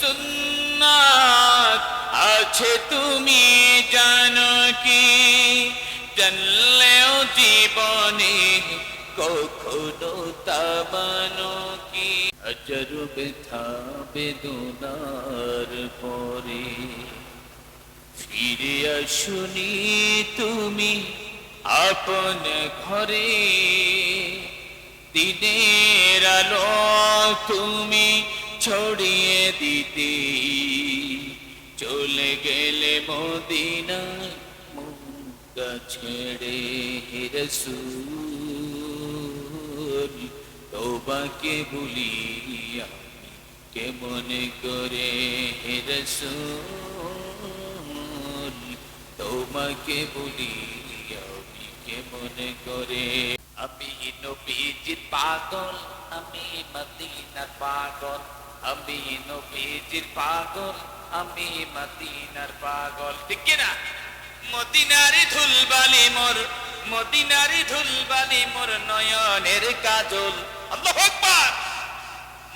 সুন্নাত আছে তুমি জানো কি? জানলেও জীবনে কখনো তাবানো কি? অজর ব্যথা বেদনার পরে ফিরে আসুনি তুমি আপন ঘরে। দিনের আলো তুমি ছড়িয়ে দিতে চলে গেলে মদিনায় মুক্তা ছেড়ে রসুল। তোবাকে ভুলি আমি কেমন করে রসুল? তোমাকে ভুলি আমি কেমন করে? আমি নবীজির পাগল, আমি মদিনার পাগল। আমি নবীজির পাগল, আমি মদিনার পাগল। ঠিক না মদিনারি ধুলবালি মোর, মদিনারি ধুলবালি মোর নয়নের কাজল। আল্লাহু আকবার!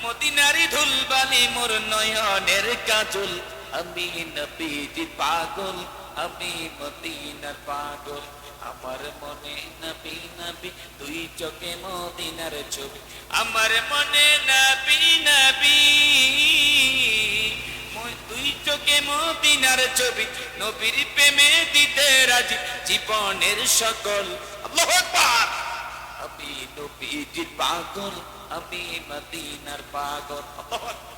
মদিনারি ধুলবালি মোর নয়নের কাজল। আমি নবীজির পাগল, আমি মদিনার পাগল। আমার মনে নবী নবী তুই চোখে মদিনার ছবি। আমার মনে নবী নবী তুই চোখে মদিনার ছবি। নবীর প্রেমে দিতে রাজি জীবনের সকল। আল্লাহু আকবার! আমি নবীজির পাগল, আমি মদিনার পাগল। আল্লাহু।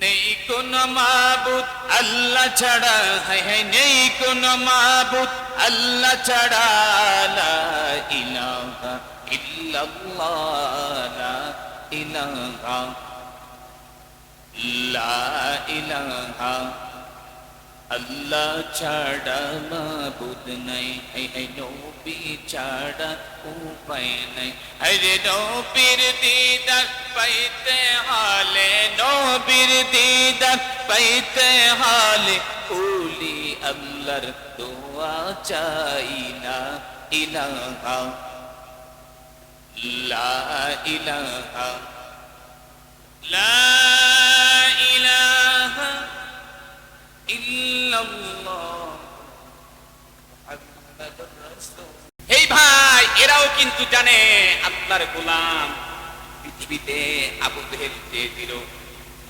নেই কোন মাবুদ, আল্লাহ ছাড়া, হায় হায়, নেই কোন মাবুদ, আল্লাহ ছাড়া ইলাহা ইল্লাল্লাহ ইলাহা, লা ইলাহা, আল্লাহ ছাড়া মাবুদ নাই হাই হাই নবী ছাড়া উপায় নাই হরে নবীর দিদার পাইতে হালে নবীর দিদার পাইতে হালে কুলি আল্লাহর দোয়া চাই না ইলাহা লা ইলাহা লা ইলাহা ইল্লাল্লাহ মুহাম্মাদুর রাসূল এই ভাই এরাও কিন্তু জানে আল্লাহর গোলাম। পৃথিবীতে আবু জেহেল চেয়েছিল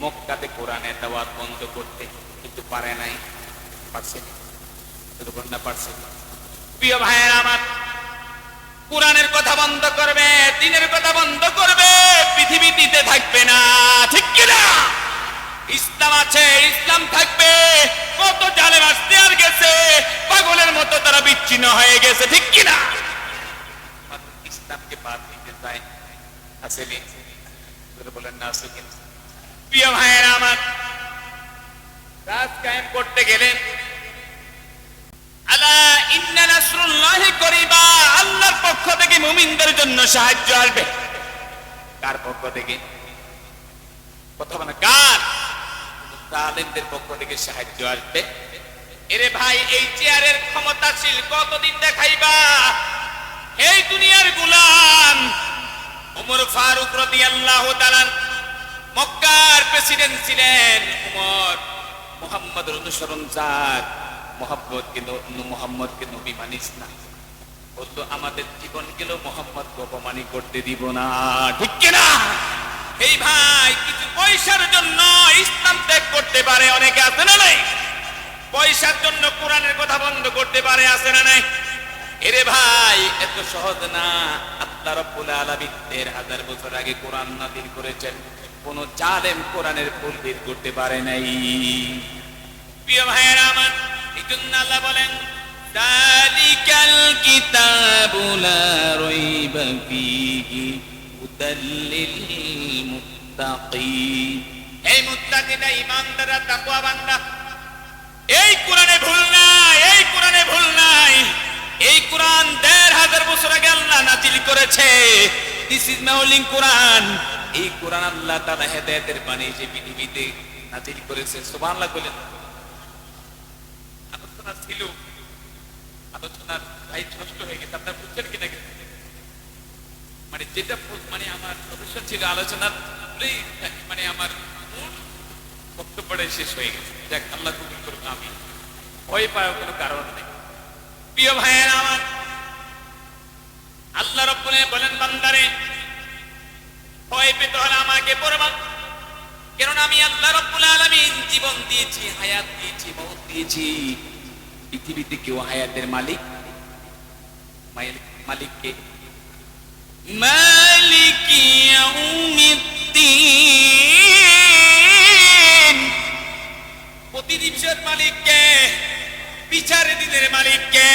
মক্কাতে কোরআনে দাওয়াত বন্ধ করতে কিন্তু পারে নাই। পারছে না। পারছে প্রিয় ভাইয়ের আমার, কোরআনের কথা বন্ধ করবে, দিনের কথা বন্ধ করবে পৃথিবী দিতে থাকবে না। ঠিক কিনা ইসলাম আছে, ইসলাম থাকবে। কত জালেম আসতে আর গেছে, পাগলের মতো তারা বিচ্ছিন্ন হয়ে গেছে। ঠিক কিনা ইসলামকে বাদ দিতে চায়। আসেনি বলেন না আসে প্রিয় ভাইয়েরা আমার রাজ কায়েম করতে গেলে, আলা ইন্না নাসরুল্লাহি করিবা, আল্লাহর পক্ষ থেকে মুমিনদের জন্য সাহায্য কার পক্ষ থেকে? মানে কার? পক্ষ থেকে সাহায্য এরে ভাই, এই ক্ষমতাশীল কতদিন দেখাইবা? এই দুনিয়ার গুলাম ওমর ফারুক রাদিয়াল্লাহু তাআলা মক্কার প্রেসিডেন্ট ছিলেন উমর মোহাম্মদ অনুসরণ যার মোহাম্মদকে মোহাম্মদকে নবী মানিস না। বলতো আমাদের জীবন গেল, মোহাম্মদ অপমানি করতে দিব না। ঠিক কিনা এই ভাই, কিছু পয়সার জন্য ইসলাম ত্যাগ করতে পারে, অনেকে আছে না নাই? পয়সার জন্য কোরআনের কথা বন্ধ করতে পারে, আছে না নাই? এরে ভাই, এত সহজ না। আল্লাহ রাব্বুল আলামিন দেড় হাজার বছর আগে কোরআন নাযিল করেছেন। কোন জালেম কোরআনের বের করতে পারে নাই। প্রিয় ভাইয়েরা আমার, এই জন্য আল্লাহ বলেন, দালিকাল কিতাবু লা রাইবা ফীহি হুদাল মুত্তাকিন এই মুত্তাকিনা ঈমানদাররা তাকওয়া বান্দা এই কোরআনে ভুল নাই, এই কোরআনে ভুল নাই। এই কোরআন দেড় হাজার বছর আগে আল্লাহ নাজিল করেছে। দিস ইজ মাউলিং কোরআন। এই কোরআন আল্লাহ তাআলা হেদায়েতের বাণী যে পৃথিবীতে নাজিল করেছে, সুবহানাল্লাহ বলেন। আলোচনা ছিল। আলোচনার ভাই নষ্ট হয়ে গেছে, আপনার বুঝছেন কিনা? মানে যেটা মানে আমার প্রফেশন ছিল আলোচনার মানে আমার মূল বক্তব্য শেষ হয়ে গেছে। দেখ আল্লাহ কবুল করুক আমি ভয় পাওয়ার কোনো কারণ নেই। প্রিয় ভাইয়ের আমার, আল্লাহ রব্বুল বলেন, বান্দারে, ভয় পেতে হলে আমাকে পড়বা। কেননা আমি আল্লাহ রব্বুল আলামিন জীবন দিয়েছি, হায়াত দিয়েছি মৌত দিয়েছি। পৃথিবীতে কেউ হায়াতের মালিক মালিক মালিককে মালিক বিষয়ের মালিককে বিচারে দিনের মালিককে।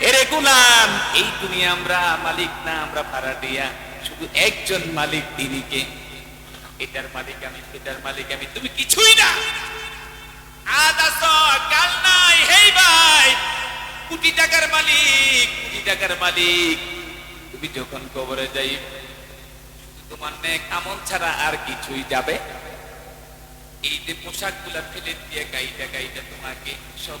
এরে গুলাম, এই দুনিয়া আমরা মালিক না, আমরা ভাড়াটিয়া। শুধু একজন মালিক তিনিকে এটার মালিক আমি সেটার মালিক আমি। তুমি কিছুই না। আজ আসো, কাল নাই, হেই ভাই। কোটি টাকার মালিক, কোটি টাকার মালিক। তুমি যখন কবরে যাই তোমার নেক আমল ছাড়া আর কিছুই যাবে? এই যে পোশাকগুলা ফেলে দিয়ে গাইটা গাইটা তোমাকে সব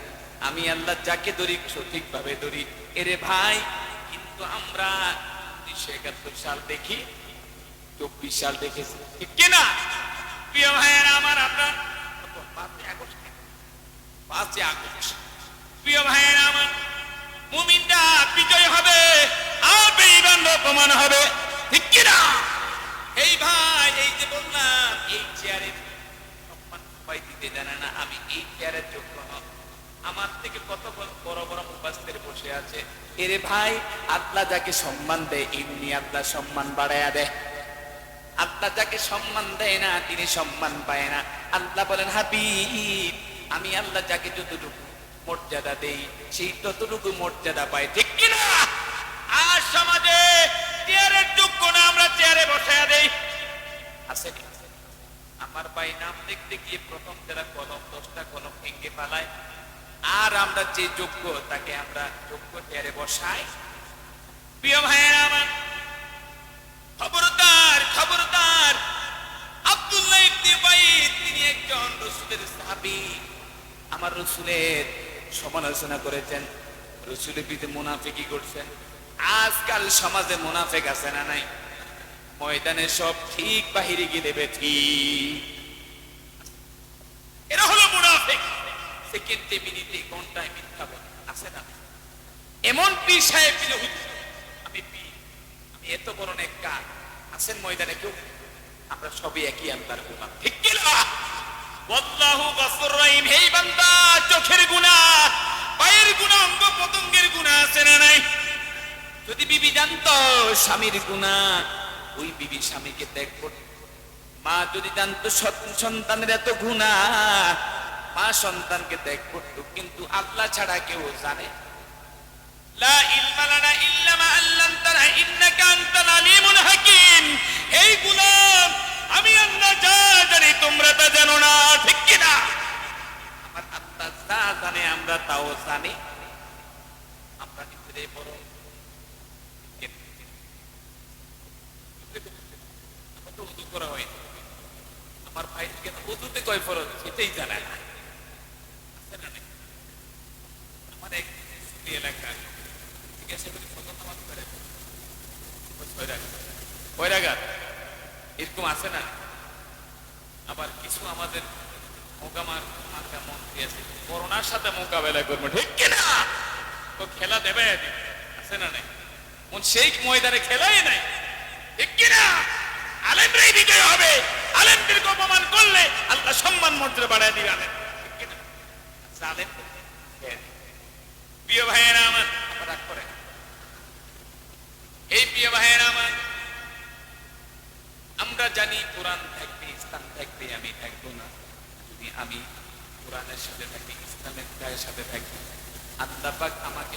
আমি আল্লাহ যাকে ধরি সঠিক ভাবে ধরি। এরে ভাই, কিন্তু আমরা উনিশশো একাত্তর সাল দেখি, চব্বিশ সাল দেখেছি। কিনা? প্রিয় ভাইয়েরা আমার আপনার প্রিয় আমার বিজয় হবে হবে। এই ভাই, এই যে বললাম, এই দিতে জানে না, আমি এই চেয়ারের যোগ্য আমার থেকে কত বড় বড় মুবাস্তের বসে আছে। এরে ভাই, আল্লাহ যাকে সম্মান দেয় এমনি আল্লাহ সম্মান বাড়ায়া দেয়। আল্লাহ যাকে সম্মান দেয় না, তিনি সম্মান পায় না। আল্লাহ বলেন, হাবিব, আমি আল্লাহ যাকে যতটুকু মর্যাদা দেই, সেই ততটুকু মর্যাদা পায় ঠিক কিনা? আর সমাজে চেয়ারের যোগ্য না, আমরা চেয়ারে বসায়া দেই। আসেনি আমার ভাই নাম দেখতে গিয়ে প্রথম যারা কলম, দশটা কলম ভেঙে পালায় আর আমরা যে যোগ্য, তাকে আমরা যোগ্য চেয়ারে বসাই। প্রিয় ভাইয়েরা আমার, খবরদার খবরদার আব্দুল্লাহ ইবনে উবাইদ তিনি একজন রাসূলের সাহাবী। আমার রাসূলের সমালোচনা করেছেন রাসূলের বিরুদ্ধে মুনাফিকি করছেন। আজকাল সমাজে মুনাফিক আছে না নাই? ময়দানে সব ঠিক বাহিরে গিয়ে দেবে, ঠিক এরা হলো মুনাফিক সেকেন্ডে মিনিটে, ঘন্টায় মিথ্যা বলে আছে না? এমন সাহেব আমি আমি এত বড় আছেন ময়দানে কেউ? আমরা সবই একই গোলাম। ঠিক কি রহিম। বান্দা, চোখের পায়ের গুনাহ অঙ্গ পতঙ্গের গুনাহ আছে না নাই? যদি বিবি জানতো স্বামীর গুনাহ ওই বিবি স্বামীকে ত্যাগ করত মা যদি জানতো সন্তানের এত গুনাহ মা সন্তানকে ত্যাগ করত কিন্তু আল্লাহ ছাড়া কেউ জানে। আমি আল্লাহ যা জানি তোমরা তা জানো না ঠিক কি না? আমার আল্লাহ যা জানে আমরা তাও জানি। আমরা ভিতরে বড়। আমার ভাই কেন উদুতে কয় ফরজ? সেটাই জানে না আছে না নাই? এক এলাকা ঠিক আছে? রাকাত? এরকম আছে না? আবার কিছু আমাদের মোকামার মার্কা মন্ত্রী আছে করোনার সাথে মোকাবেলা করব ঠিক কিনা? তো খেলা দেবে। আছে না নাই? মন সেই ময়দানে খেলাই নাই ঠিক কিনা? আলেমরাই বিজয় হবে আলেমদেরকে অপমান করলে আল্লাহ সম্মান মন্ত্রে বাড়ায় দিবে আলেম ঠিক কিনা? আচ্ছা, আলেম হ্যাঁ। প্রিয় ভাইয়েরা আমার আপনারা রাগ করেন এই প্রিয় ভাইয়েরা আমার আমরা জানি কোরআন থাকবে ইসলাম থাকবে আমি থাকব না যদি আমি কোরআনের সাথে থাকি ইসলামের গায়ের সাথে থাকি আল্লাহ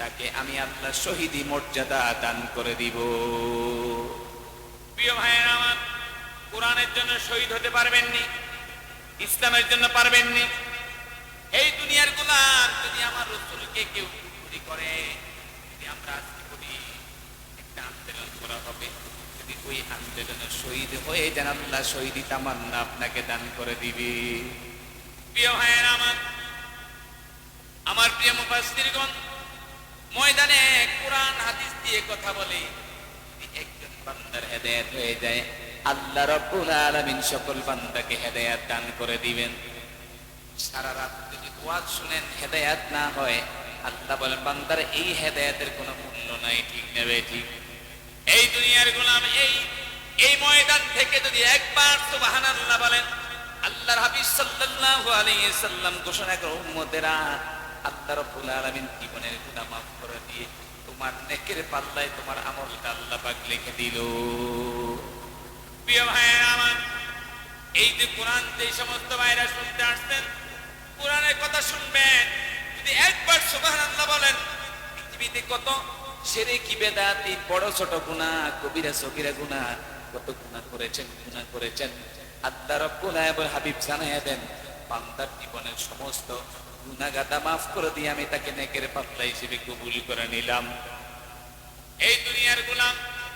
তাকে আমি আল্লাহ শহীদি মর্যাদা দান করে দিব। প্রিয় ভাইয়ের আমার কোরআনের জন্য শহীদ হতে পারবেননি ইসলামের জন্য পারবেননি। এই দুনিয়ার গোলাম যদি আমার রসুলকে কেউ চুরি করে যদি আমরা আজকে করি একটা আন্দোলন করা হবে যদি ওই আন্দোলনে শহীদ হয়ে যান আল্লাহ শহীদি তামান্না আপনাকে দান করে দিবে। প্রিয় ভাইয়ের আমার আমার প্রিয় মুফাসসিরগণ ময়দানে কোরআন, হাদিস দিয়ে কথা বলে। একজন বান্দার হেদায়েত হয়ে যায়। আল্লাহ রাব্বুল আলামিন সকল বান্দাকে হেদায়েত দান করে দিবেন। সারা রাত যদি ওয়াজ শুনেন, হেদায়াত না হয়, আল্লাহ বলেন, বান্দার এই হেদায়াতের কোনো মূল্য নাই, ঠিক নেবে ঠিক? এই দুনিয়ার গোলাম, এই এই ময়দান থেকে যদি একবার সুবহানাল্লাহ বলেন, আল্লাহর হাবিব সাল্লাল্লাহু আলাইহি সাল্লাম ঘোষণা করে, উম্মতেরা আল্লাহ রাব্বুল আলামিন জীবনের গুনাহ মাফ করে দিয়ে তোমার নেকের পাল্লায় তোমার আমলটা আল্লাহ পাক লিখে দিল। প্রিয় ভাইয়েরা আমার, এই যে কোরআন যে সমস্ত ভাইরা শুনতে আসছেন, কোরআনের কথা শুনবেন। যদি একবার সুবহানাল্লাহ বলেন, পৃথিবীতে কত সেরে কি বেদাত বড় ছোট গুণা কবিরা সগিরা গুণা কত গুণা করেছেন গুণা করেছেন। আল্লাহ রব্বুল আলামিন হাবিব জানাইয়া দেন, বান্দার জীবনের সমস্ত গুনাগাদা মাফ করে দিয়ে আমি তাকে নেকের পাতলা হিসেবে কবুল করে নিলাম। এই দুনিয়ার গুলাম,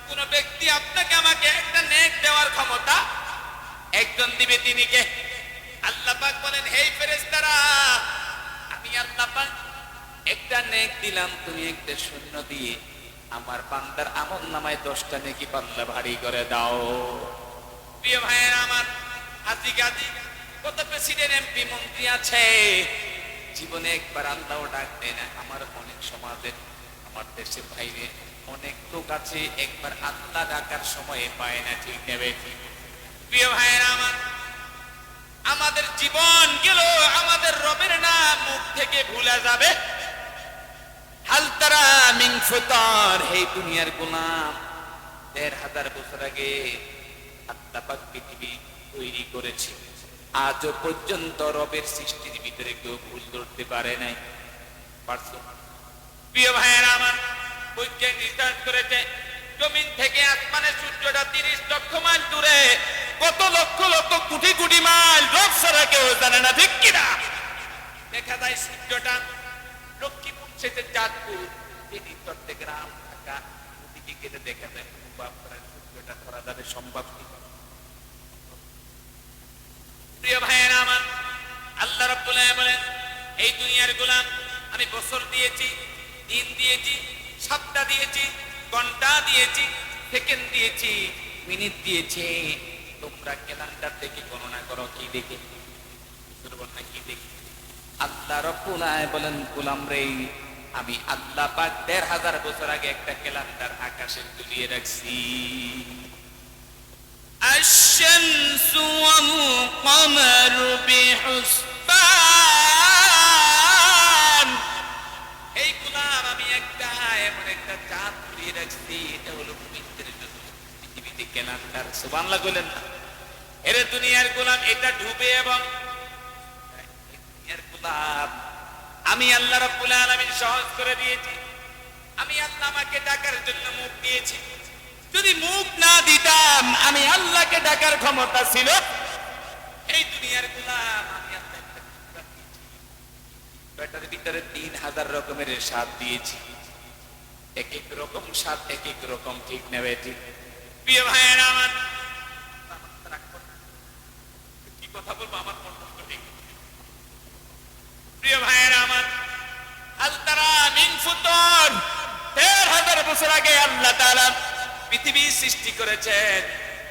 কোন ব্যক্তি আপনাকে আমাকে একটা নেক দেওয়ার ক্ষমতা একজন দিবে তিনি কে? আল্লাহ পাক বলেন হেই ফেরেশতারা, আমি আল্লাহ পাক একটা নেক দিলাম, তুমি একটা শূন্য দিয়ে আমার বান্দার আমল নামায় দশটা নেকি পাল্লা ভারী করে দাও। প্রিয় ভাইয়ের আমার হাজি গাজি কত প্রেসিডেন্ট, এমপি, মন্ত্রী আছে? জীবনে একবার আল্লাহ ডাক দেয় না। আমার অনেক সমাজের আমার দেশের বাইরে অনেক লোক আছে, একবার আল্লাহ ডাকার সময় পায় না, ঠিক নেবে প্রিয় ভাইয়ের আমার, আমাদের জীবন গেল, আমাদের রবের নাম মুখ থেকে ভুলে যাবে। হালতারা মিং হে দুনিয়ার গোলাম, দেড় হাজার বছর আগে আল্লাহ পাক পৃথিবী তৈরি করেছে। আজও পর্যন্ত রবের সৃষ্টির ভিতরে কেউ ভুল ধরতে পারে নাই। প্রিয় ভাইয়েরা, আমার বৈজ্ঞানিক রিসার্চ করেছে জমিন থেকে আসমানের সূর্যটা তিরিশ লক্ষ মাইল দূরে, কত লক্ষ লক্ষ কোটি কোটি মাইল রব ছাড়া কেউ জানে না, ঠিক কিনা? দেখা যায় সূর্যটা লক্ষ্মীপুর সেতে চাঁদপুর এই চট্টে গ্রাম ঢাকা, ওদিকে গেলে দেখা যায় সূর্যটা ধরা যাবে সম্ভব কি? প্রিয় ভাইয়েরা আমার, আল্লাহ রাব্বুল বলেন, এই দুনিয়ার গোলাম আমি বছর দিয়েছি, দিন দিয়েছি, সপ্তাহ দিয়েছি, ঘণ্টা দিয়েছি, সেকেন্ড দিয়েছি, মিনিট দিয়েছি। তোমরা ক্যালেন্ডার দেখে গণনা করো, কি দেখে? কি দেখে? আল্লাহ রব্বুল বলেন, গোলাম রে, আমি আল্লাহ পাক দেড় হাজার বছর আগে একটা ক্যালেন্ডার আকাশে ঝুলিয়ে রাখছি। الشمس والقمر بحسبان এই গোলাম আমি একটা এমন একটা চাঁদ ঘুরিয়ে রাখছি এটা হলো পবিত্রের জন্য পৃথিবীতে ক্যালেন্ডার সুবহানাল্লাহ বলেন না এরে দুনিয়ার গোলাম এটা ডুবে এবং দুনিয়ার গোলাম আমি আল্লাহ রাব্বুল আলামিন সহজ করে দিয়েছি আমি আল্লাহ আমাকে ডাকার জন্য মুখ দিয়েছি যদি মুখ না দিতাম, আমি আল্লাহকে ডাকার ক্ষমতা ছিল। এই দুনিয়ার গোলাম, আমি ভিতরে তিন হাজার রকমের স্বাদ দিয়েছি। এক এক রকম স্বাদ, এক এক রকম ঠিক নেবে ঠিক প্রিয় ভাইয়ের আমার কি কথা বলব, আমার প্রিয় ভাইয়ের আমার, আলতারা মিন দেড় হাজার বছর আগে আল্লাহ পৃথিবী সৃষ্টি করেছেন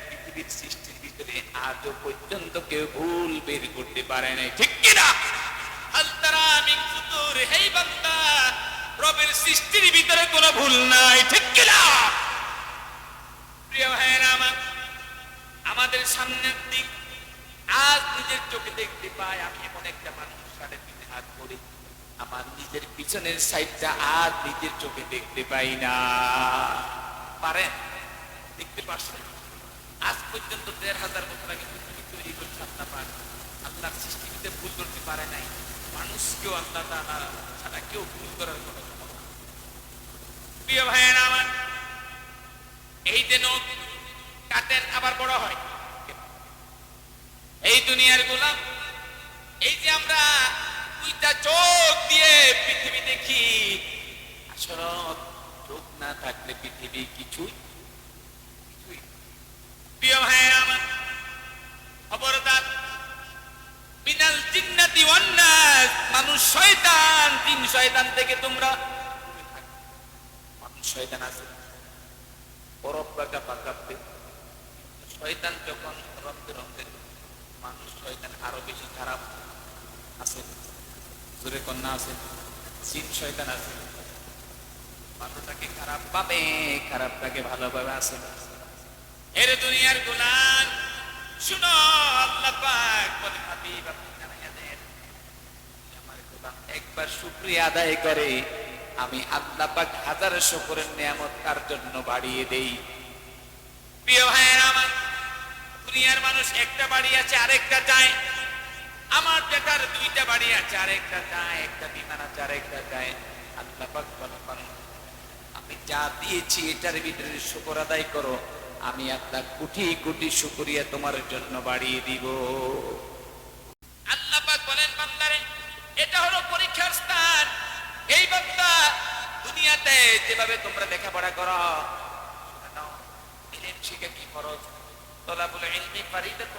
পৃথিবীর সৃষ্টির ভিতরে আজও পর্যন্ত কেউ ভুল বের করতে পারে নাই। ঠিক কিনা? রবের সৃষ্টির ভিতরে কোনো ভুল নাই। ঠিক কিনা? প্রিয় ভাইয়েরা আমার, আমাদের সামনের দিক আজ নিজের চোখে দেখতে পাই আমি এমন একটা মানুষ সাড়ে তিন হাত করি আমার নিজের পিছনের সাইডটা আর নিজের চোখে দেখতে পাই না। পারেন? দেখতে পারছেন আজ পর্যন্ত দেড় হাজার বছর আগে পৃথিবী তৈরি করছে আল্লাহ পাক। আল্লাহর সৃষ্টিতে ভুল করতে পারে নাই। মানুষকেও আল্লাহ তাআলা ছাড়া কেউ ভুল করার কোনো। প্রিয় ভাইয়েরা আমার, এই যে নখ কাটেন আবার বড় হয়? এই দুনিয়ার গোলাম, এই যে আমরা দুইটা চোখ দিয়ে পৃথিবী দেখি, আসল চোখ না থাকলে পৃথিবী কিছুই প্রিয় ভাইয়েরা আমার খবরদার বিনাল জিন্নাতি ওয়ান মানুষ শয়তান, তিন শয়তান থেকে তোমরা মানুষ শয়তান আছে। পরব্বাকা পাকাতে। শয়তান যখন রক্তে রক্তে, মানুষ শয়তান আরও বেশি খারাপ আছে। জোরে কন্যা আছে। সিন শয়তান আছে। ভালোটাকে খারাপ পাবে, খারাপটাকে ভালোভাবে আছে। এর দুনিয়ার গোলাম, শুনো আল্লাহ পাক, বলে, হাবিব একবার শুকরিয়া আদায় করে, আমি আল্লাহ পাক হাজার শুকরের নিয়ামত তার জন্য বাড়িয়ে দেই। প্রিয় ভাইয়ের আমার, দুনিয়ার মানুষ একটা বাড়ি আছে, আরেকটা চায় আমার বেটার দুইটা বাড়ি আছে, আরেকটা চায় একটা বিমান আছে, আরেকটা চায় আল্লাহ পাক বলে আমি যা দিয়েছি, এটার ভিতরে শুকর আদায় করো। আমি আল্লাহ কোটি কোটি শুকরিয়া তোমার জন্য বাড়িয়ে দিব। আল্লাহ বলেন, বান্দারে, এটা হলো পরীক্ষার স্থান। এই বান্দা দুনিয়াতে যেভাবে তোমরা লেখাপড়া করো শিখে কি খরচ তলাবুল ইলমি ফারিদাতু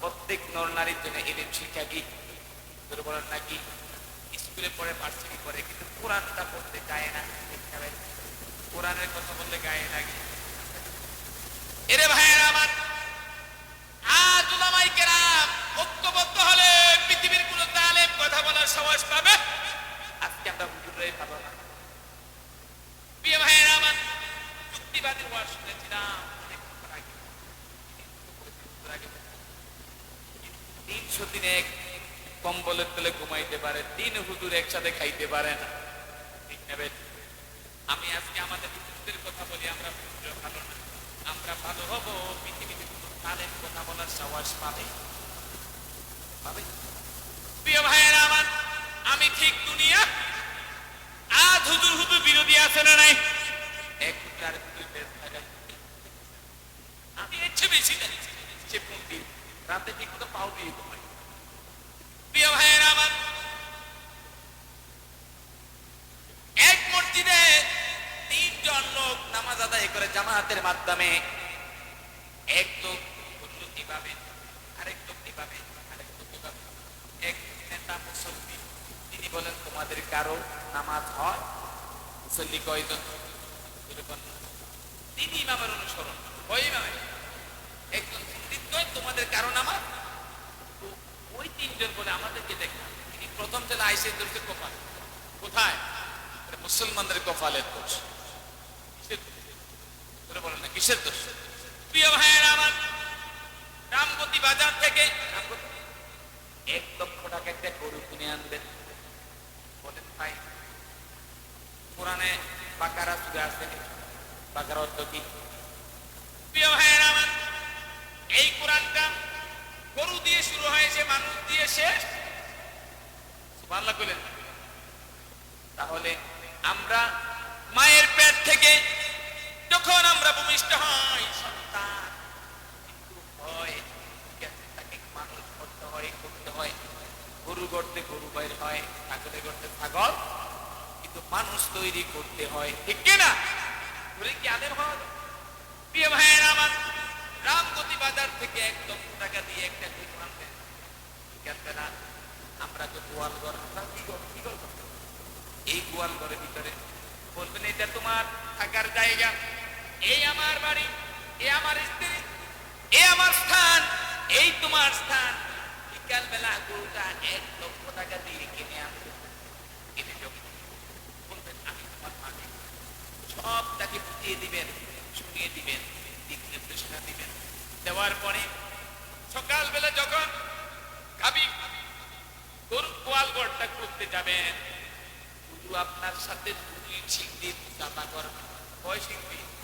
প্রত্যেক নর নারীর জন্য ইলম শিক্ষা কি? তোর বলেন নাকি স্কুলে পড়ে, ভার্সিটি পড়ে, কিন্তু কোরআনটা পড়তে চায় না। শিক্ষা। কোরআনের কথা বললে গায়ে লাগে। এরে আমার, আজ উলামাই কেরাম ঐক্যবদ্ধ হলে পৃথিবীর কোন কথা বলার সাহস পাবে? আজকে আমরা হুজুররাই ভালো না। প্রিয় আমার যুক্তিবাদীর শুনেছিলাম। তিনশো দিনে কম্বলের তলে ঘুমাইতে পারে, তিন হুজুর একসাথে খাইতে পারে না। ঠিক আমি আজকে আমাদের হুজুরদের কথা বলি, আমরা ভালো না। আমরা ভালো হব, পৃথিবীতে তালের কথা বলার সাহস পাবে? পাবে? প্রিয় ভাইয়েরা আমার, আমি ঠিক দুনিয়া? আজ হুজুর হুজুর বিরোধী আছে না নাই? এক লাগাই আমি এর চেয়ে বেশি জানি সে কোন দিন রাতে ঠিক মতো পাও দিয়ে প্রিয় ভাইয়েরা আমার এক মসজিদে তিনজন লোক নামাজ আদায় করে জামায়াতের মাধ্যমে আরেক লোক কীভাবে এক নেতা মুসল্লি, তিনি বলেন, তোমাদের কারও নামাজ হয়? মুসল্লি কয়জন তিনি ইমামের অনুসরণ ইমামে। একজন তোমাদের কারও নামাজ? ওই তিনজন বলে, আমাদেরকে দেখলাম তিনি প্রথম জেলা আইসে ধরতে কপাল। কোথায়? মুসলমানদের কপালের দোষ? তোরা বলেন না, কিসের দোষ? প্রিয় ভাইয়ের আমার রামগতি বাজার থেকে এক লক্ষ টাকা একটা গরু কিনে আনবেন। বলেন ভাই কোরআনে বাকারা সুরে আসবে বাকার অর্থ কি? প্রিয় ভাইয়ের আমার, এই কোরআনটা গরু দিয়ে শুরু হয়েছে মানুষ দিয়ে শেষ বাংলা কইলেন। তাহলে আমরা মায়ের পেট থেকে যখন আমরা ভূমিষ্ঠ হই, সন্তান কিন্তু হয় তাকে মানুষ করতে হয় করতে হয়। গরু গড়তে গরু বাইর হয়, ছাগলে গড়তে ছাগল। কিন্তু মানুষ তৈরি করতে হয়, ঠিক কিনা ধরে কি আদের হওয়া প্রিয় ভাইয়ের আমার, রামগতি বাজার থেকে এক লক্ষ টাকা দিয়ে একটা গরু আনবেন ঠিক আছে না? আমরা তো গোয়াল ঘর, আমরা কি কি ঘর এই গোয়াল ঘরের ভিতরে বলবেন, এটা তোমার থাকার জায়গা। এই আমার বাড়ি, এ আমার স্ত্রী, এ আমার স্থান, এই তোমার স্থান। বিকাল বেলা গরুটা এক লক্ষ টাকা দিয়ে কিনে আনবে সব তাকে বুঝিয়ে দিবেন শুনিয়ে দিবেন দিক নির্দেশনা দিবেন। দেওয়ার পরে সকালবেলা যখন গাবি গরু গোয়ালঘরটা করতে যাবেন শুধু আপনার সাথে দুই সিংড়ি মুসাফা করবে। কয় কথা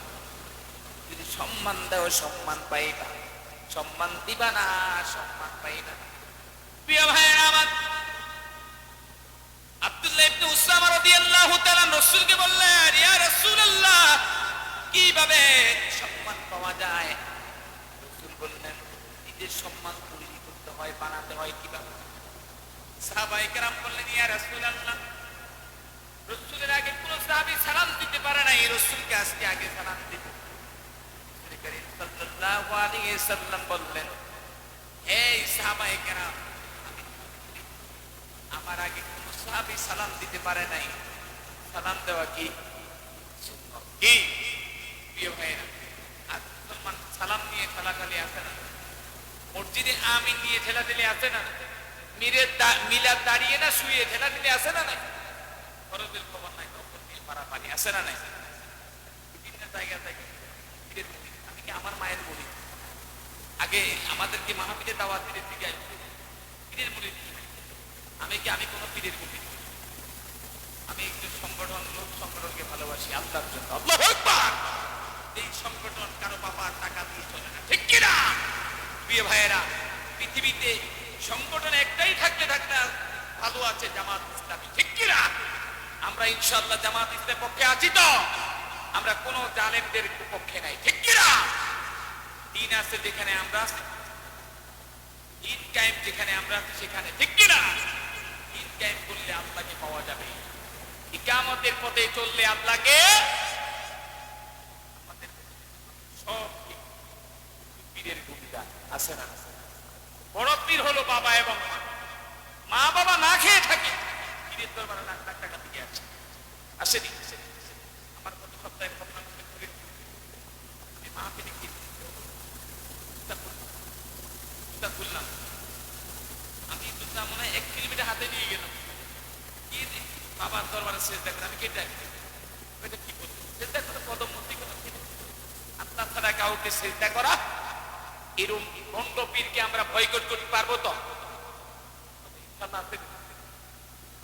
যদি সম্মান দাও, সম্মান পাইবা। সম্মান দিবা না, সম্মান পাইবা না। প্রিয় ভাইয়েরা আমার পাওয়া যায়? বললেন, নিজের সম্মান করতে হয়, বানাতে হয় কীভাবে? বললেন আগে দিতে পারে নাই, রাসূলকে আজকে আগে সালাম দিতে সাল্লাল্লাহু আলাইহি সাল্লাম বললেন এই সাহাবায়ে কেরাম আমার আগে কোন সাহাবী সালাম দিতে পারে নাই সালাম দেওয়া কি কি প্রিয় ভাইরা আজ মুসলমান সালাম নিয়ে ঠেলাঠালি আছে না মসজিদে আমিন নিয়ে ঠেলাঠেলি আছে না মিরে মিলাদ দাঁড়িয়ে না শুয়ে ঠেলাঠেলি আছে না নাই খরচের খবর নাই কখন মিল মারা পানি আছে না নাই বিভিন্ন জায়গা থেকে পীরের মুরিদ। আমি কি আমার মায়ের বলি। আগে আমাদেরকে মাহফিলে দাওয়াত দিতে দিকে পীরের মুরিদ আমি কি, আমি কোনো পীরের মুরিদ আমি একটু সংগঠন, লোক সংগঠনকে ভালোবাসি, আল্লাহর জন্য। এই সংগঠন কারও বাবার টাকা দিয়ে চলে না। ঠিক কিনা প্রিয় ভাইয়েরা, পৃথিবীতে সংগঠন একটাই থাকতে থাকতে ভালো আছে জামাত ইসলামী। ঠিক কিনা আমরা ইনশাআল্লাহ জামাত ইসলামের পক্ষে আছি তো। আমরা কোন জালেমদের পক্ষে নাই। ঠিক কিনা দিন আছে যেখানে আমরা, দিন কায়েম যেখানে আমরা আছি সেখানে, ঠিক কিনা? দিন কায়েম করলে আল্লাহকে পাওয়া যাবে। ইকামতের পথে চললে আল্লাহকে বড় পীর হলো বাবা এবং মা। মা বাবা না খেয়ে থাকে। পীরের দরবারে লাখ লাখ টাকা দিয়ে আছে আসেনি। আমার গত সপ্তাহে প্রোগ্রাম করে আমি মাকে দেখি জুতা খুললাম। জুতা খুললাম। আমি জুতা মনে হয় এক কিলোমিটার হাতে নিয়ে গেলাম। কি বাবার দরবারে শেষ দেখেন আমি কেটে এটা কি বলব? আল্লাহ ছাড়া কাউকে চেষ্টা করা। এরম ভণ্ড পীরকে আমরা বয়কট করতে পারব তো।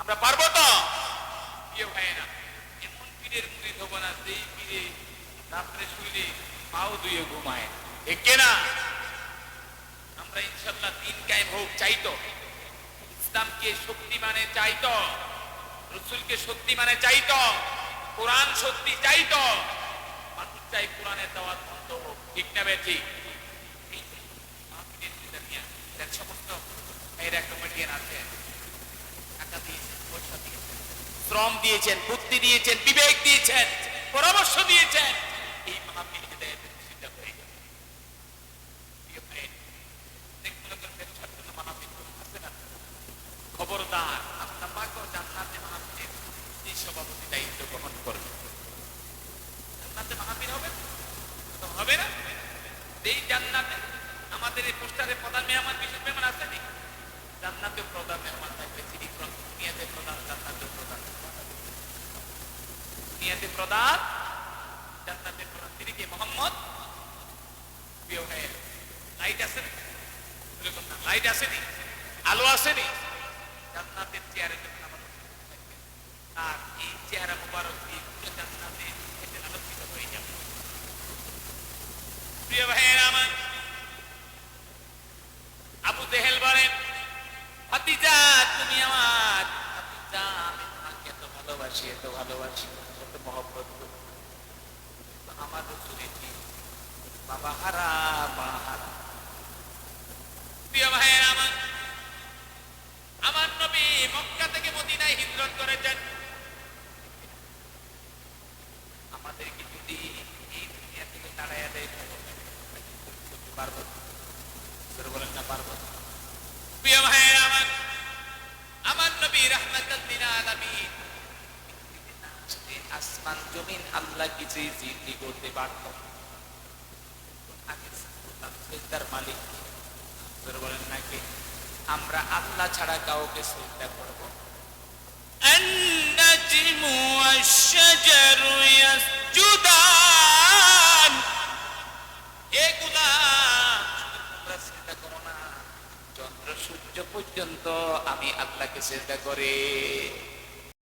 আমরা পারব তো? প্রিয় ভাইয়েরা, এমন পীরের মুড়ি হব না। যেই পীরে রাত্রে শুইলে পাও দুয়ে ঘুমায়। ঠিক না? আমরা ইনশাল্লাহ দিন কায়েম হোক চাইতো ইসলামকে শক্তি মানে রসুলকে সত্যি মানে কোরআন সত্যি মানুষ চাই কোরআনের বন্ধ হোক, ঠিক না সমস্ত টাকা দিয়েছেন, পয়সা দিয়েছেন, শ্রম দিয়েছেন, বুদ্ধি দিয়েছেন, বিবেক দিয়েছেন, পরামর্শ দিয়েছেন এই মাহফিল হেদায়েতের চিন্তা হয়ে যাবে প্রিয় ভাই, অনেক মনে করেন ব্যবসার জন্য মাহফিল আছে না খবরদার আপনার পাকও জান্নাতে মাহফিলের এই সভাপতি দায়িত্ব গ্রহণ করবে। জান্নাতে মাহফিল হবে? হবে না। এই জান্নাতে আমাদের এই পোস্টারে প্রধান মেহমান, বিশেষ মেহমান আছে নি? জান্নাতে প্রধান মেহমান থাকবে তিনি দুনিয়াতে প্রধান জান্নাতে প্রধান। দুনিয়াতে প্রধান, জান্নাতে প্রধান। তিনি কে? মোহাম্মদ? লাইট আছে লাইট আসেনি আলো আসেনি আর এই চেহারা দিয়ে জান্নাতে এতে আলোকিত হয়ে যাবে। প্রিয় ভাইয়ের আমার, আবু জেহেল বলেন, ভাতিজা, তুমি আমার ভাতিজা, আমি তোমাকে এত ভালোবাসি এত ভালোবাসি, এত মহব্বত করি। বাবা হারা, মা হারা। প্রিয় ভাইয়ের আমার হিজরত করেছেন। আমাদেরকে যদি এই দুনিয়া থেকে তাড়াইয়া দেয় পারব বলেন না পারব। প্রিয় ভাইয়ের আমার আমার নবী আসমান, জমিন, আল্লাহ কিছু জিন্দি করতে পারত মালিক বলেন নাকি আমরা আল্লাহ ছাড়া কাউকে চিন্তা করি আল্লাহকে চিন্তা করে।